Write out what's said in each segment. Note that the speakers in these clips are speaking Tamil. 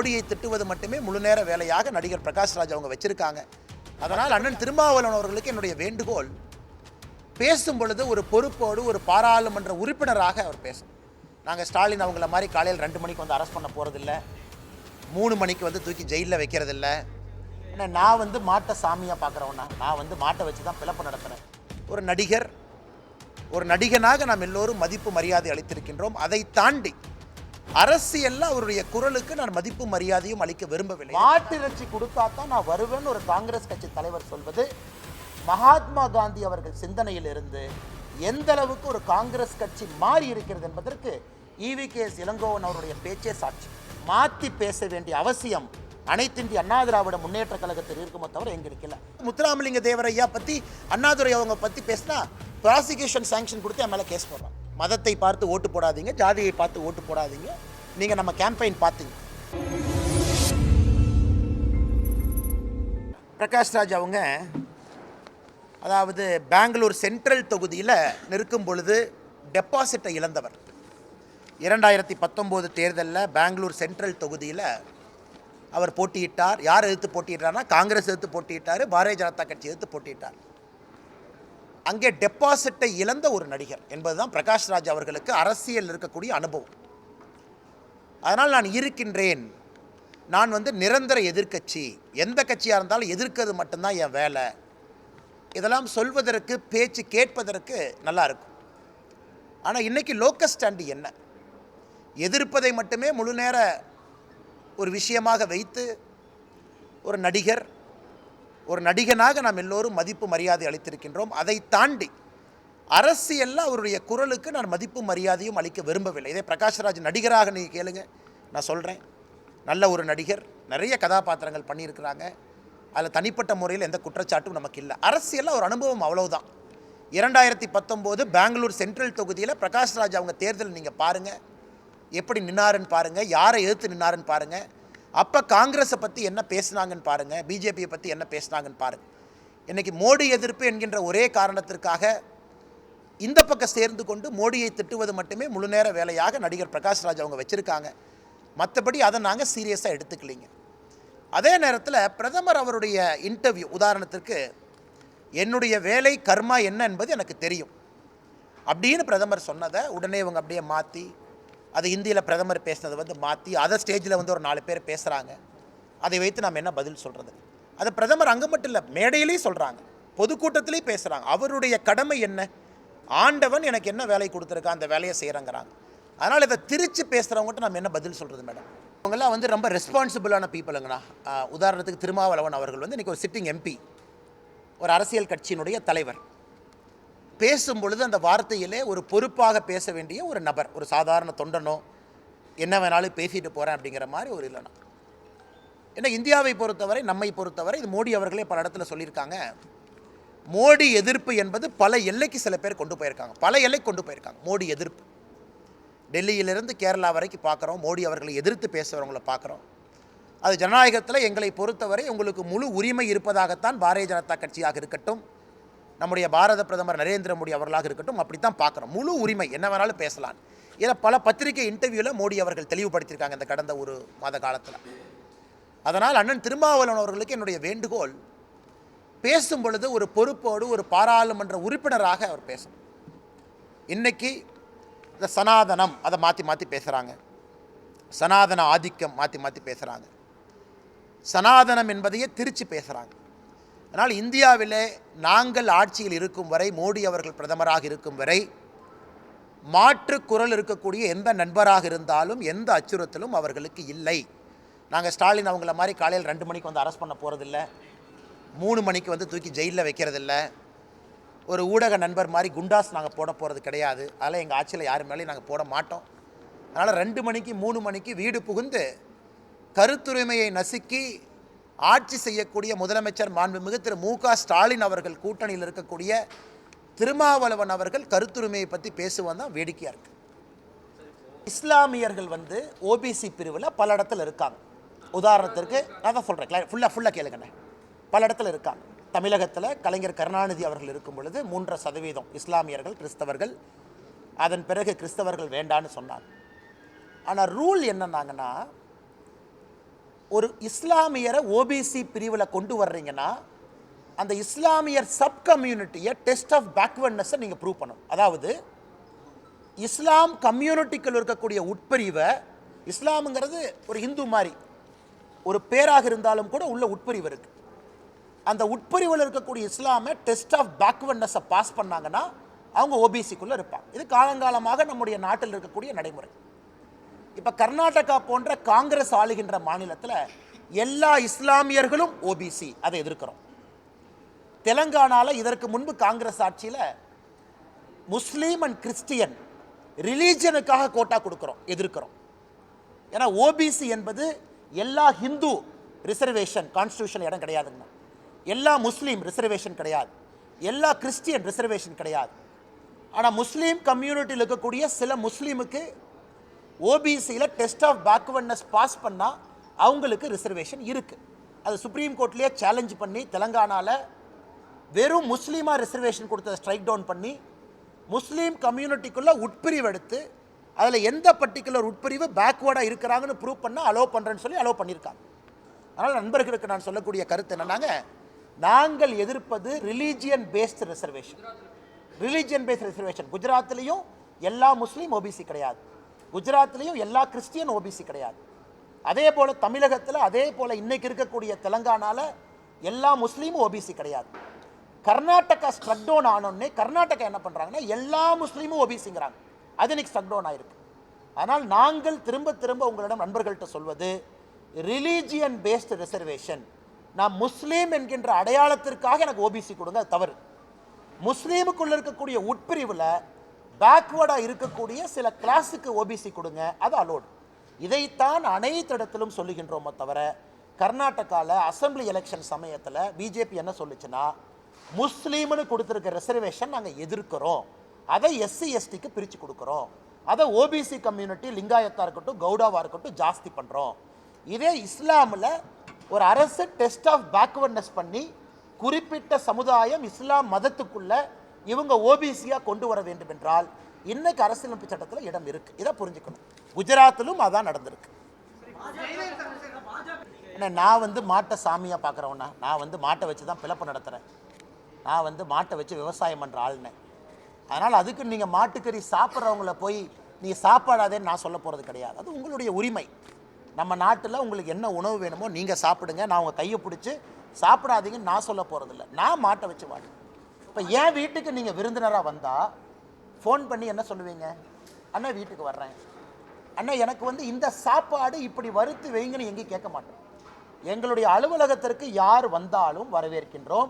மோடியை திட்டுவது மட்டுமே முழு நேர வேலையாக நடிகர் பிரகாஷ் ராஜ் அவங்க வச்சிருக்காங்க. அதனால் அண்ணன் திருமாவளவன் அவர்களுக்கு என்னுடைய வேண்டுகோள் பேசும் பொழுது ஒரு பொறுப்போடு ஒரு பாராளுமன்ற உறுப்பினராக அவர் பேசணும். நாங்கள் ஸ்டாலின் அவங்கள மாதிரி காலையில் ரெண்டு மணிக்கு வந்து அரெஸ்ட் பண்ண போகிறதில்ல மூணு மணிக்கு வந்து தூக்கி ஜெயிலில் வைக்கிறதில்ல. ஏன்னா நான் வந்து மாட்டை சாமியாக பார்க்குறவனா. நான் வந்து மாட்டை வச்சு தான் பிளப்பு நடத்துகிறேன் ஒரு நடிகர் ஒரு நடிகனாக நாம் எல்லோரும் மதிப்பு மரியாதை அளித்திருக்கின்றோம். அதை தாண்டி அரசியல்ல அவருடைய குரலுக்கு நான் மதிப்பு மரியாதையும் அளிக்க விரும்பவில்லை. மாட்டிறைச்சி கொடுத்தா தான் நான் வருவேன்னு ஒரு காங்கிரஸ் கட்சி தலைவர் சொல்வது மகாத்மா காந்தி அவர்கள் சிந்தனையில் இருந்து எந்த அளவுக்கு ஒரு காங்கிரஸ் கட்சி மாறி இருக்கிறது என்பதற்கு ஈவி கே எஸ் இளங்கோவன் அவருடைய பேச்சே சாட்சி. மாத்தி பேச வேண்டிய அவசியம் அனைத்திந்திய அண்ணா திராவிட முன்னேற்ற கழகத்தில் இருக்குமோ தவிர எங்க இருக்கல. முத்துராமலிங்க தேவரையா பத்தி அண்ணாதுரை அவங்க பத்தி பேசினா ப்ராசிக்யூஷன் சாங்ஷன் கொடுத்து என் மேல கேஸ் போடுறான் மதத்தை பார்த்து ஓட்டு போடாதீங்க ஜாதியை பார்த்து ஓட்டு போடாதீங்க. நீங்கள் நம்ம கேம்பெயின் பார்த்தீங்க. பிரகாஷ் ராஜ் அவங்க அதாவது பெங்களூர் சென்ட்ரல் தொகுதியில் நிற்கும் பொழுது டெபாசிட்டை இழந்தவர். இரண்டாயிரத்தி பத்தொம்போது தேர்தலில் பெங்களூர் சென்ட்ரல் தொகுதியில் அவர் போட்டியிட்டார். யார் எதிர்த்து போட்டியிட்டார்னா காங்கிரஸ் எதிர்த்து போட்டியிட்டார் பாரதிய ஜனதா கட்சி எதிர்த்து போட்டியிட்டார். அங்கே டெபாசிட்டை இழந்த ஒரு நடிகர் என்பதுதான் பிரகாஷ் ராஜ் அவர்களுக்கு அரசியல் இருக்கக்கூடிய அனுபவம். அதனால் நான் இருக்கின்றேன். நான் வந்து நிரந்தர எதிர்க்கட்சி. எந்த கட்சியாக இருந்தாலும் எதிர்க்கிறது மட்டும்தான் என் வேலை. இதெல்லாம் சொல்வதற்கு பேச்சு கேட்பதற்கு நல்லாயிருக்கும் ஆனால் இன்றைக்கி லோக்கல் ஸ்டாண்டு என்ன? எதிர்ப்பதை மட்டுமே முழு நேர ஒரு விஷயமாக வைத்து ஒரு நடிகர் ஒரு நடிகனாக நாம் எல்லோரும் மதிப்பு மரியாதை அளித்திருக்கின்றோம். அதை தாண்டி அரசியலில் அவருடைய குரலுக்கு நான் மதிப்பு மரியாதையும் அளிக்க விரும்பவில்லை. இதே பிரகாஷ்ராஜ் நடிகராக நீங்கள் கேளுங்க. நான் சொல்கிறேன் நல்ல ஒரு நடிகர். நிறைய கதாபாத்திரங்கள் பண்ணியிருக்கிறாங்க. அதில் தனிப்பட்ட முறையில் எந்த குற்றச்சாட்டும் நமக்கு இல்லை. அரசியலில் ஒரு அனுபவம் அவ்வளவுதான். இரண்டாயிரத்தி பத்தொம்போது பெங்களூர் சென்ட்ரல் தொகுதியில் பிரகாஷ்ராஜ் அவங்க தேர்தல் நீங்கள் பாருங்கள் எப்படி நின்னாருன்னு பாருங்கள் யாரை எதிர்த்து நின்னாருன்னு பாருங்கள் அப்போ காங்கிரஸை பற்றி என்ன பேசுனாங்கன்னு பாருங்கள் பிஜேபியை பற்றி என்ன பேசுனாங்கன்னு பாருங்கள் இன்றைக்கி மோடி எதிர்ப்பு என்கின்ற ஒரே காரணத்திற்காக இந்த பக்கம் சேர்ந்து கொண்டு மோடியை திட்டுவது மட்டுமே முழு நேர வேலையாக நடிகர் பிரகாஷ்ராஜ் அவங்க வச்சுருக்காங்க. மற்றபடி அதை நாங்கள் சீரியஸாக எடுத்துக்கலிங்க. அதே நேரத்தில் பிரதமர் அவருடைய இன்டர்வியூ உதாரணத்திற்கு என்னுடைய வேலை கர்மா என்ன என்பது எனக்கு தெரியும். அப்படின்னு பிரதமர் சொன்னதை உடனே இவங்க அப்படியே மாற்றி அது இந்தியில் பிரதமர் பேசினதை வந்து மாற்றி அதை ஸ்டேஜில் வந்து ஒரு நாலு பேர் பேசுகிறாங்க அதை வைத்து நாம் என்ன பதில் சொல்கிறது அது பிரதமர் அங்கே மட்டும் இல்லை மேடையிலேயும் சொல்கிறாங்க பொதுக்கூட்டத்திலையும் பேசுகிறாங்க அவருடைய கடமை என்ன? ஆண்டவன் எனக்கு என்ன வேலை கொடுத்துருக்கா அந்த வேலையை செய்கிறேங்கிறாங்க அதனால் இதை திருச்சி பேசுகிறவங்ககிட்ட நம்ம என்ன பதில் சொல்கிறது மேடம்? அவங்கெல்லாம் வந்து ரொம்ப ரெஸ்பான்சிபிளான பீப்புளுங்கண்ணா உதாரணத்துக்கு திருமாவளவன் அவர்கள் வந்து இன்றைக்கி ஒரு சிட்டிங் எம்பி ஒரு அரசியல் கட்சியினுடைய தலைவர். பேசும் பொழுது அந்த வார்த்தையிலே ஒரு பொறுப்பாக பேச வேண்டிய ஒரு நபர் ஒரு சாதாரண தொண்டனோ என்ன வேணாலும் பேசிட்டு போகிறேன் அப்படிங்கிற மாதிரி ஒரு இல்லைனா. ஏன்னா இந்தியாவை பொறுத்தவரை நம்மை பொறுத்தவரை இது மோடி அவர்களே பல இடத்துல சொல்லியிருக்காங்க. மோடி எதிர்ப்பு என்பது பல எல்லைக்கு சில பேர் கொண்டு போயிருக்காங்க. பல எல்லைக்கு கொண்டு போயிருக்காங்க மோடி எதிர்ப்பு. டெல்லியிலிருந்து கேரளா வரைக்கும் பார்க்குறோம் மோடி அவர்களை எதிர்த்து பேசுகிறவங்கள பார்க்குறோம். அது ஜனநாயகத்தில் எங்களை பொறுத்தவரை உங்களுக்கு முழு உரிமை இருப்பதாகத்தான் பாரதிய ஜனதா கட்சியாக இருக்கட்டும். நம்முடைய பாரத பிரதமர் நரேந்திர மோடி அவர்களாக இருக்கட்டும் அப்படித்தான் பார்க்குறோம். முழு உரிமை என்ன வேணாலும் பேசலாம். இதை பல பத்திரிகை இன்டர்வியூவில் மோடி அவர்கள் தெளிவுபடுத்தியிருக்காங்க இந்த கடந்த ஒரு மாத காலத்தில். அதனால் அண்ணன் திருமாவளவன் அவர்களுக்கு என்னுடைய வேண்டுகோள் பேசும் பொழுது ஒரு பொறுப்போடு ஒரு பாராளுமன்ற உறுப்பினராக அவர் பேசணும். இன்றைக்கி இந்த சனாதனம் அதை மாற்றி மாற்றி பேசுகிறாங்க சனாதன ஆதிக்கம் மாற்றி மாற்றி பேசுகிறாங்க சனாதனம் என்பதையே திருச்சி பேசுகிறாங்க அதனால் இந்தியாவிலே நாங்கள் ஆட்சியில் இருக்கும் வரை மோடி அவர்கள் பிரதமராக இருக்கும் வரை மாற்று குரல் இருக்கக்கூடிய எந்த நண்பராக இருந்தாலும் எந்த அச்சுறுத்தலும் அவர்களுக்கு இல்லை. நாங்கள் ஸ்டாலின் அவங்கள மாதிரி காலையில் ரெண்டு மணிக்கு வந்து அரெஸ்ட் பண்ண போகிறதில்ல மூணு மணிக்கு வந்து தூக்கி ஜெயிலில் வைக்கிறதில்ல. ஒரு ஊடக நண்பர் மாதிரி குண்டாஸ் நாங்கள் போட போகிறது கிடையாது. அதெல்லாம் எங்கள் ஆட்சியில் யார் மேலேயும் நாங்கள் போட மாட்டோம். அதனால் ரெண்டு மணிக்கு மூணு மணிக்கு வீடு புகுந்து கருத்துரிமையை நசுக்கி ஆட்சி செய்யக்கூடிய முதலமைச்சர் மாண்புமிகு திரு மு க ஸ்டாலின் அவர்கள் கூட்டணியில் இருக்கக்கூடிய திருமாவளவன் அவர்கள் கருத்துரிமையை பற்றி பேசுவது தான் வேடிக்கையாக இருக்குது இஸ்லாமியர்கள் வந்து ஓபிசி பிரிவில் பல இடத்துல இருக்காங்க. உதாரணத்திற்கு நான் தான் சொல்கிறேன் ஃபுல்லாக ஃபுல்லாக கேளுங்கண்ணே. பல இடத்துல இருக்காங்க. தமிழகத்தில் கலைஞர் கருணாநிதி அவர்கள் இருக்கும் பொழுது மூன்றரை சதவீதம் இஸ்லாமியர்கள் கிறிஸ்தவர்கள். அதன் பிறகு கிறிஸ்தவர்கள் வேண்டான்னு சொன்னாங்க. ஆனால் ரூல் என்னன்னாங்கன்னா ஒரு இஸ்லாமியரை ஓபிசி பிரிவில் கொண்டு வர்றீங்கன்னா அந்த இஸ்லாமியர் சப் கம்யூனிட்டியை டெஸ்ட் ஆஃப் பேக்வர்ட்னஸை நீங்கள் ப்ரூவ் பண்ணணும். அதாவது இஸ்லாம் கம்யூனிட்டிக்குள் இருக்கக்கூடிய உட்பிரிவை இஸ்லாமுங்கிறது ஒரு ஹிந்து மாதிரி ஒரு பேராக இருந்தாலும் கூட உள்ள உட்பிரிவு இருக்குது அந்த உட்பிரிவில் இருக்கக்கூடிய இஸ்லாமை டெஸ்ட் ஆஃப் பேக்வர்ட்னஸை பாஸ் பண்ணாங்கன்னா அவங்க ஓபிசிக்குள்ளே இருப்பாங்க. இது காலங்காலமாக நம்முடைய நாட்டில் இருக்கக்கூடிய நடைமுறை. இப்போ கர்நாடகா போன்ற காங்கிரஸ் ஆளுகின்ற மாநிலத்தில் எல்லா இஸ்லாமியர்களும் ஓபிசி அதை எதிர்க்கிறோம். தெலங்கானாவில் இதற்கு முன்பு காங்கிரஸ் ஆட்சியில் முஸ்லீம் அண்ட் கிறிஸ்டியன் ரிலீஜனுக்காக கோட்டா கொடுக்குறோம் எதிர்க்கிறோம். ஏன்னா ஓபிசி என்பது எல்லா ஹிந்து ரிசர்வேஷன் கான்ஸ்டியூஷன் இடம் கிடையாதுங்க எல்லா முஸ்லீம் ரிசர்வேஷன் கிடையாது. எல்லா கிறிஸ்டியன் ரிசர்வேஷன் கிடையாது. ஆனால் முஸ்லீம் கம்யூனிட்டியில் இருக்கக்கூடிய சில முஸ்லீமுக்கு ஓபிசியில் டெஸ்ட் ஆஃப் பேக்வர்ட்னஸ் பாஸ் பண்ணால் அவங்களுக்கு ரிசர்வேஷன் இருக்குது அது சுப்ரீம் கோர்ட்லேயே சேலஞ்ச் பண்ணி தெலங்கானாவில் வெறும் முஸ்லீமாக ரிசர்வேஷன் கொடுத்ததை ஸ்ட்ரைக் டவுன் பண்ணி முஸ்லீம் கம்யூனிட்டிக்குள்ளே உட்பிரிவு எடுத்து அதில் எந்த பர்டிகுலர் உட்பிரிவு பேக்வேர்டாக இருக்கிறாங்கன்னு ப்ரூவ் பண்ணால் அலோவ் பண்ணுறேன்னு சொல்லி அலோவ் பண்ணியிருக்காங்க. அதனால் நண்பர்களுக்கு நான் சொல்லக்கூடிய கருத்து என்னென்னாங்க நாங்கள் எதிர்ப்பது religion based reservation religion based reservation குஜராத்லேயும் எல்லா முஸ்லீம் ஓபிசி கிடையாது. குஜராத்லேயும் எல்லா கிறிஸ்டியன் ஓபிசி கிடையாது. அதே போல் தமிழகத்தில் அதே போல் இன்றைக்கி இருக்கக்கூடிய தெலங்கானாவில் எல்லா முஸ்லீமும் ஓபிசி கிடையாது. கர்நாடகா ஸ்ட்ரக் டவுன் ஆனோடனே கர்நாடகா என்ன பண்ணுறாங்கன்னா எல்லா முஸ்லீமும் ஓபிசிங்கிறாங்க அது இன்னைக்கு ஸ்ட்ரக் டவுன் ஆயிருக்கு. ஆனால் நாங்கள் திரும்ப திரும்ப உங்களிடம் நண்பர்கள்ட்ட சொல்வது ரிலீஜியன் பேஸ்டு ரிசர்வேஷன் நான் முஸ்லீம் என்கின்ற அடையாளத்திற்காக எனக்கு ஓபிசி கொடுங்க அது தவறு. முஸ்லீமுக்குள்ளே இருக்கக்கூடிய உட்பிரிவில் பேக்வேர்டாக இருக்கக்கூடிய சில கிளாஸுக்கு ஓபிசி கொடுங்க அது அலோடு இதைத்தான் அனைத்து இடத்திலும் சொல்லுகின்றோமோ தவிர கர்நாடகாவில் அசெம்பிளி எலெக்ஷன் சமயத்தில் பிஜேபி என்ன சொல்லுச்சுன்னா முஸ்லீம்னு கொடுத்துருக்க ரிசர்வேஷன் நாங்கள் எதிர்க்கிறோம். அதை எஸ்சி எஸ்டிக்கு பிரித்து கொடுக்குறோம். அதை ஓபிசி கம்யூனிட்டி லிங்காயத்தாக இருக்கட்டும் கவுடாவாக இருக்கட்டும் ஜாஸ்தி பண்ணுறோம் இதே இஸ்லாமில் ஒரு அரசு டெஸ்ட் ஆஃப் பேக்வர்ட்னஸ் பண்ணி குறிப்பிட்ட சமுதாயம் இஸ்லாம் மதத்துக்குள்ளே இவங்க ஓபிசியாக கொண்டு வர வேண்டும் என்றால் இன்னைக்கு அரசியலமைப்பு சட்டத்தில் இடம் இருக்கு. இதை புரிஞ்சுக்கணும். குஜராத்திலும் அதான் நடந்திருக்கு. என்ன நான் வந்து மாட்டை சாமியாக பார்க்குறவனா? நான் வந்து மாட்டை வச்சு தான் பிளப்பு நடத்துகிறேன் நான் வந்து மாட்டை வச்சு விவசாயம் பண்ணுற ஆள்னேன். அதனால் அதுக்கு நீங்கள் மாட்டுக்கறி சாப்பிட்றவங்கள போய் நீ சாப்பிடாதேன்னு நான் சொல்ல போகிறது கிடையாது. அது உங்களுடைய உரிமை. நம்ம நாட்டில் உங்களுக்கு என்ன உணவு வேணுமோ நீங்கள் சாப்பிடுங்க. நான் உங்கள் கையை பிடிச்சி சாப்பிடாதீங்கன்னு நான் சொல்ல போகிறதில்ல நான் மாட்டை வச்சு வாடு இப்போ என் வீட்டுக்கு நீங்கள் விருந்தினராக வந்தால் ஃபோன் பண்ணி என்ன சொல்லுவீங்க? அண்ணா வீட்டுக்கு வர்றேன். அண்ணா எனக்கு வந்து இந்த சாப்பாடு இப்படி வறுத்து வைங்கன்னு எங்கேயும் கேட்க மாட்டோம். எங்களுடைய அலுவலகத்திற்கு யார் வந்தாலும் வரவேற்கின்றோம்.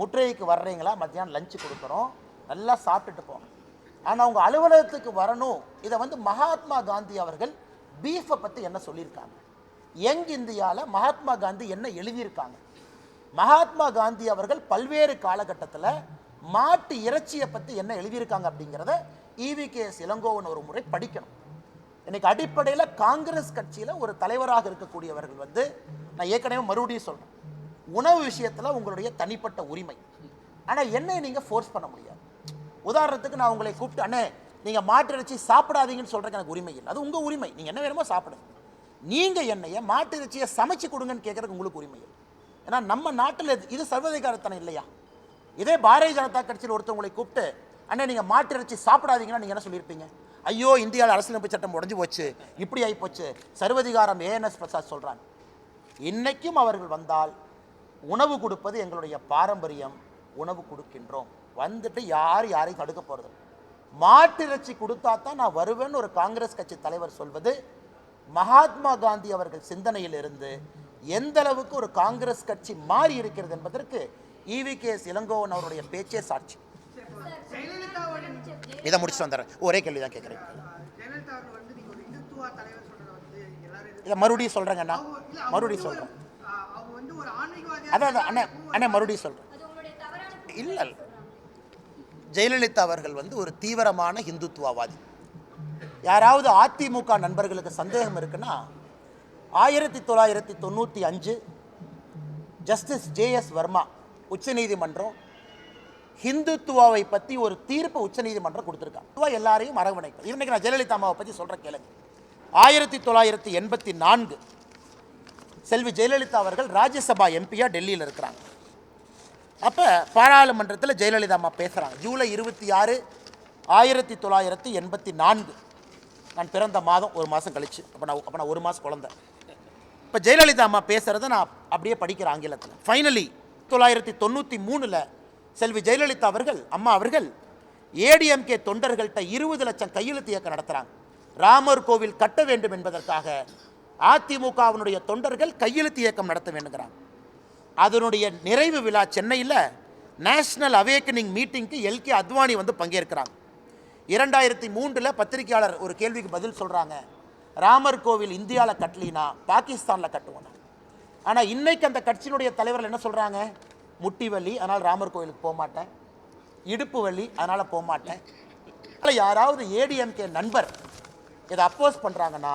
முற்றைக்கு வர்றீங்களா? மத்தியானம் லஞ்சு கொடுக்குறோம். நல்லா சாப்பிட்டுட்டு போங்க. ஆனால் உங்கள் அலுவலகத்துக்கு வரணும். இதை வந்து மகாத்மா காந்தி அவர்கள் பீஃபை பற்றி என்ன சொல்லியிருக்காங்க? யங் இந்தியாவில் மகாத்மா காந்தி என்ன எழுதியிருக்காங்க? மகாத்மா காந்தி அவர்கள் பல்வேறு காலகட்டத்தில் மாட்டு இறைச்சியை பற்றி என்ன எழுதியிருக்காங்க அப்படிங்கிறத இவிகேஎஸ் இளங்கோவன் ஒரு முறை படிக்கணும். இன்னைக்கு அடிப்படையில் காங்கிரஸ் கட்சியில் ஒரு தலைவராக இருக்கக்கூடியவர்கள் வந்து நான் ஏற்கனவே மறுபடியும் சொல்கிறேன் உணவு விஷயத்தில் உங்களுடைய தனிப்பட்ட உரிமை. ஆனால் என்னை நீங்கள் ஃபோர்ஸ் பண்ண முடியாது. உதாரணத்துக்கு நான் உங்களை கூப்பிட்டு அண்ணே நீங்கள் மாட்டு இறைச்சி சாப்பிடாதீங்கன்னு சொல்கிறக்கு எனக்கு உரிமை இல்லை. அது உங்கள் உரிமை. நீங்கள் என்ன வேணுமோ சாப்பிடுங்க. நீங்கள் என்னைய மாட்டு இறைச்சியை சமைச்சு கொடுங்கன்னு கேட்குறதுக்கு உங்களுக்கு உரிமை இல்லை. ஏன்னா நம்ம நாட்டில் இது- இது சர்வதிகாரத்தனம் இல்லையா? இதே பாரதிய ஜனதா கட்சியில் ஒருத்தவங்களை கூப்பிட்டு அண்ணே நீங்கள் மாட்டு இறைச்சி சாப்பிடாதீங்கன்னா நீங்கள் என்ன சொல்லியிருப்பீங்க? ஐயோ இந்தியாவில் அரசியலமைப்பு சட்டம் உடஞ்சி போச்சு. இப்படி ஆகி போச்சு. சர்வதிகாரம் ஏஎன்எஸ் பிரசாத் சொல்கிறாங்க இன்னைக்கும் அவர்கள் வந்தால் உணவு கொடுப்பது எங்களுடைய பாரம்பரியம். உணவு கொடுக்கின்றோம். வந்துட்டு யார் யாரையும் தடுக்க போகிறது மாட்டிறைச்சி கொடுத்தா தான் நான் வருவேன்னு ஒரு காங்கிரஸ் கட்சி தலைவர் சொல்வது மகாத்மா காந்தி அவர்கள் சிந்தனையிலிருந்து எந்த அளவுக்கு ஒரு காங்கிரஸ் கட்சி மாறி இருக்கிறது என்பதற்கு இவிகேஎஸ் இளங்கோவன் அவருடைய பேச்சே சாட்சி. இதை முடிச்சுட்டு வந்துடுறேன். ஒரே கேள்வி தான் கேட்குறேன் இதை மறுபடியும் சொல்கிறேங்கண்ணா அவங்க மறுபடியும் சொல்கிறேன் ஆன்மீகவாதியா அதான் அதான் அண்ணே அண்ணே மறுபடியும் சொல்கிறேன் புரிதல். இல்லை ஜெயலலிதா அவர்கள் வந்து ஒரு தீவிரமான இந்துத்துவவாதி. யாராவது அதிமுக நண்பர்களுக்கு சந்தேகம் இருக்குன்னா ஆயிரத்தி தொள்ளாயிரத்தி தொண்ணூற்றி அஞ்சு ஜஸ்டிஸ் ஜேஎஸ் வர்மா உச்சநீதிமன்றம் ஹிந்துத்துவாவை பற்றி ஒரு தீர்ப்பு உச்சநீதிமன்றம் கொடுத்துருக்காங்க துவா எல்லாரையும் அரவணைக்கும் இன்னைக்கு நான் ஜெயலலிதா அம்மாவை பற்றி சொல்கிற கேளுங்க. ஆயிரத்தி தொள்ளாயிரத்தி எண்பத்தி நான்கு செல்வி ஜெயலலிதா அவர்கள் ராஜ்யசபா எம்பியாக டெல்லியில் இருக்கிறாங்க. அப்போ பாராளுமன்றத்தில் ஜெயலலிதா அம்மா பேசுகிறாங்க ஜூலை இருபத்தி ஆறு ஆயிரத்தி தொள்ளாயிரத்தி எண்பத்தி நான்கு. நான் பிறந்த மாதம் ஒரு மாதம் கழிச்சு. அப்போ நான் அப்போ நான் ஒரு மாதம் குழந்தை. இப்போ ஜெயலலிதா அம்மா பேசுகிறத நான் அப்படியே படிக்கிற ஆங்கிலத்தில். ஃபைனலி தொள்ளாயிரத்தி தொண்ணூற்றி மூணில் செல்வி ஜெயலலிதா அவர்கள் அம்மா அவர்கள் ஏடிஎம்கே தொண்டர்கள்ட்ட இருபது லட்சம் கையெழுத்து இயக்கம் நடத்துகிறாங்க ராமர் கோவில் கட்ட வேண்டும் என்பதற்காக அதிமுகவினுடைய தொண்டர்கள் கையெழுத்து இயக்கம் நடத்த வேண்டுங்கிறாங்க. அதனுடைய நிறைவு விழா சென்னையில் நேஷனல் அவேக்கனிங் மீட்டிங்க்கு எல்கே அத்வானி வந்து பங்கேற்கிறாங்க. இரண்டாயிரத்தி மூன்றில் பத்திரிகையாளர் ஒரு கேள்விக்கு பதில் சொல்கிறாங்க ராமர் கோவில் இந்தியாவில் கட்டலினா பாகிஸ்தானில் கட்டுவோம் ஆனால் இன்னைக்கு அந்த கட்சியினுடைய தலைவர்கள் என்ன சொல்கிறாங்க முட்டி வலி அதனால் ராமர் கோவிலுக்கு போக மாட்டேன். இடுப்பு வலி அதனால் போக மாட்டேன். அதில் யாராவது ஏடிஎம்கே நண்பர் இதை அப்போஸ் பண்ணுறாங்கன்னா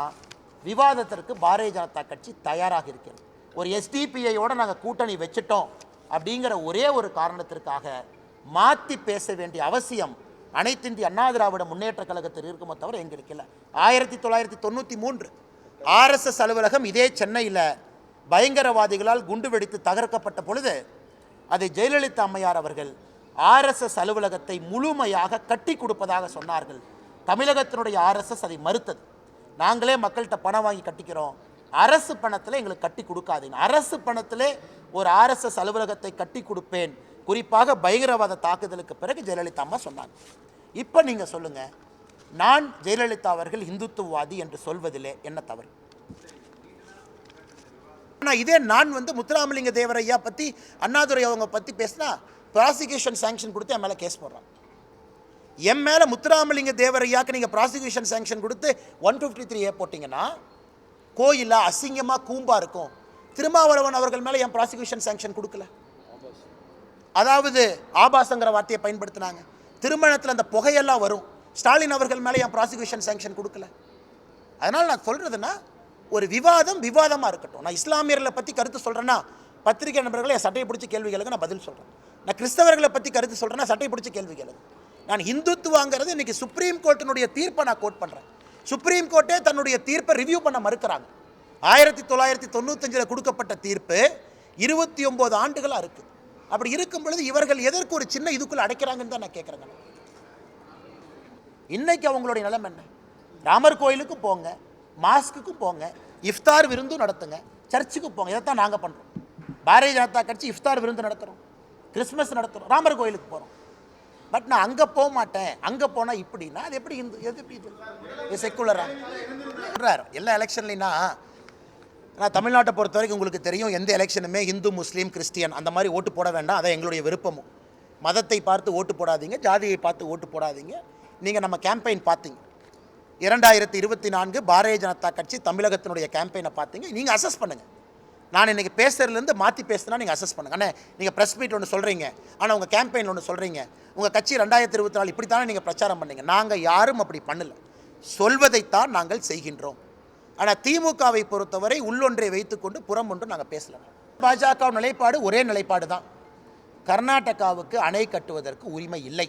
விவாதத்திற்கு பாரதிய ஜனதா கட்சி தயாராக இருக்கிறது. ஒரு எஸ்டிபிஐயோடு நாங்கள் கூட்டணி வச்சுட்டோம் அப்படிங்கிற ஒரே ஒரு காரணத்திற்காக மாற்றி பேச வேண்டிய அவசியம் அனைத்து இந்திய அண்ணா திராவிட முன்னேற்ற கழகத்தில் இருக்குமோ தவிர எங்கே இருக்கல ஆயிரத்தி தொள்ளாயிரத்தி தொண்ணூற்றி மூன்று ஆர்எஸ்எஸ் அலுவலகம் இதே சென்னையில் பயங்கரவாதிகளால் குண்டு வெடித்து தகர்க்கப்பட்ட பொழுது அதை ஜெயலலிதா அம்மையார் அவர்கள் ஆர்எஸ்எஸ் அலுவலகத்தை முழுமையாக கட்டி கொடுப்பதாக சொன்னார்கள். தமிழகத்தினுடைய ஆர்எஸ்எஸ் அதை மறுத்தது. நாங்களே மக்கள்கிட்ட பணம் வாங்கி கட்டிக்கிறோம். அரசு பணத்தில் எங்களுக்கு கட்டி கொடுக்காதீங்க. அரசு பணத்திலே ஒரு ஆர்எஸ்எஸ் அலுவலகத்தை கட்டி கொடுப்பேன். குறிப்பாக பயங்கரவாத தாக்குதலுக்கு பிறகு ஜெயலலிதா அம்மா சொன்னாங்க. இப்போ நீங்கள் சொல்லுங்கள் நான் ஜெயலலிதா அவர்கள் இந்துத்துவவாதி என்று சொல்வதிலே என்ன தவறு? ஆனால் இதே நான் வந்து முத்துராமலிங்க தேவரையா பற்றி அண்ணாதுரை அவங்க பற்றி பேசினா ப்ராசிக்யூஷன் சேங்ஷன் கொடுத்து என் மேலே கேஸ் போடுறான். என் மேலே முத்துராமலிங்க தேவரையாக்கு நீங்கள் ப்ராசிக்யூஷன் சேங்ஷன் கொடுத்து ஒன் ஃபிஃப்டி த்ரீ ஏ போட்டிங்கன்னா கோயிலா அசிங்கமாக கூம்பாக இருக்கும். திருமாவளவன் அவர்கள் மேலே என் ப்ராசிக்யூஷன் சேங்ஷன் கொடுக்கல. அதாவது ஆபாசங்கிற வார்த்தையை பயன்படுத்தினாங்க. திருமணத்தில் அந்த புகையெல்லாம் வரும். ஸ்டாலின் அவர்கள் மேலே என் ப்ராசிக்யூஷன் சேங்ஷன் கொடுக்கல. அதனால் நான் சொல்கிறதுன்னா ஒரு விவாதம் விவாதமாக இருக்கட்டும். நான் இஸ்லாமியர்களை பற்றி கருத்து சொல்கிறேன்னா பத்திரிகை நண்பர்களை என் சட்டையை பிடிச்சி கேள்வி கேளுங்க நான் பதில் சொல்கிறேன் நான் கிறிஸ்தவர்களை பற்றி கருத்து சொல்கிறேன்னா சட்டையை பிடிச்ச கேள்வி கேளுங்க. நான் இந்துத்துவாங்கிறது இன்னைக்கு சுப்ரீம் கோர்ட்டினுடைய தீர்ப்பை நான் கோட் பண்ணுறேன் சுப்ரீம் கோர்ட்டே தன்னுடைய தீர்ப்பை ரிவ்யூ பண்ண மறுக்கிறாங்க. ஆயிரத்தி தொள்ளாயிரத்தி தொண்ணூத்தஞ்சில் கொடுக்கப்பட்ட தீர்ப்பு இருபத்தி ஒம்பது ஆண்டுகளாக இருக்குது அப்படி இருக்கும் பொழுது இவர்கள் எதற்கு ஒரு சின்ன இதுக்குள்ளே அடைக்கிறாங்கன்னு தான் நான் கேட்குறேங்க இன்னைக்கு அவங்களுடைய நிலைமை என்ன? ராமர் கோயிலுக்கு போங்க. மாஸ்க்குக்கும் போங்க இஃப்தார் விருந்தும் நடத்துங்க சர்ச்சுக்கு போங்க இதைத்தான் நாங்கள் பண்ணுறோம் பாரதிய ஜனதா கட்சி இஃப்தார் விருந்து நடத்துகிறோம் கிறிஸ்மஸ் நடத்துகிறோம் ராமர் கோயிலுக்கு போகிறோம் பட் நான் அங்கே போக மாட்டேன். அங்கே போனால் இப்படின்னா அது எப்படி இந்து எது எப்படி இது? செக்குலராக எல்லா எலெக்ஷன்லைனா நான் தமிழ்நாட்டை பொறுத்த வரைக்கும் உங்களுக்கு தெரியும் எந்த எலெக்ஷனுமே இந்து முஸ்லீம் கிறிஸ்டியன் அந்த மாதிரி ஓட்டு போட வேண்டாம். அதான் எங்களுடைய விருப்பமும். மதத்தை பார்த்து ஓட்டு போடாதீங்க ஜாதியை பார்த்து ஓட்டு போடாதீங்க. நீங்கள் நம்ம கேம்பெயின் பார்த்தீங்க. இரண்டாயிரத்தி இருபத்தி நான்கு பாரதிய ஜனதா கட்சி தமிழகத்தினுடைய கேம்பெயினை பார்த்தீங்க நீங்கள் அசஸ் பண்ணுங்கள் நான் இன்றைக்கி பேசுகிறதுலேருந்து மாற்றி பேசுனா நீங்கள் அசஸ் பண்ணுங்கள் அண்ணே நீங்கள் ப்ரெஸ் மீட் ஒன்று சொல்கிறீங்க ஆனால் உங்கள் கேம்பெயின் ஒன்று சொல்கிறீங்க உங்கள் கட்சி ரெண்டாயிரத்தி இருபத்தி நாலு இப்படி தானே நீங்கள் பிரச்சாரம் பண்ணீங்க. நாங்கள் யாரும் அப்படி பண்ணலை. சொல்வதைத்தான் நாங்கள் செய்கின்றோம். ஆனால் திமுகவை பொறுத்தவரை உள்ளொன்றை வைத்துக்கொண்டு புறம் ஒன்று நாங்கள் பேசல. பாஜக நிலைப்பாடு ஒரே நிலைப்பாடு தான் கர்நாடகாவுக்கு அணை கட்டுவதற்கு உரிமை இல்லை.